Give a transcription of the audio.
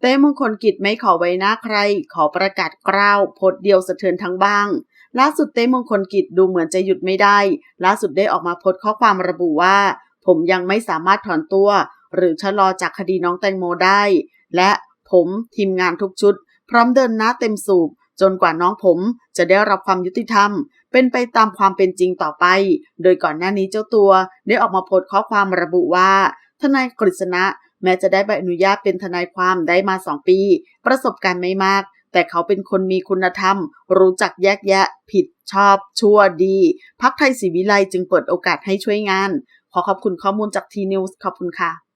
เต้มงคลกิจไม่ขอไว้หน้าใคร ขอประกาศกล้าวพสต์เดียวสะเทือนทั้งบ้าง ล่าสุดเต้มงคลกิจดูเหมือนจะหยุดไม่ได้ ล่าสุดได้ออกมาโพสข้อความระบุว่า ผมยังไม่สามารถถอนตัว หรือชะลอจากคดีน้องแตงโมได้ และผมทีมงานทุกชุด พร้อมเดินหน้าเต็มสูบ จนกว่าน้องผมจะได้รับความยุติธรรม เป็นไปตามความเป็นจริงต่อไป โดยก่อนหน้านี้เจ้าตัวได้ออกมาโพสต์ข้อความระบุว่าทนายกฤษณะ แม้จะได้ใบอนุญาตเป็นทนายความได้มาสองปี ประสบการณ์ไม่มาก แต่เขาเป็นคนมีคุณธรรม รู้จักแยกแยะ ผิดชอบ ชั่วดี พักไทยศรีวิไลจึงเปิดโอกาสให้ช่วยงาน ขอขอบคุณข้อมูลจากทีนิวส์ขอบคุณค่ะ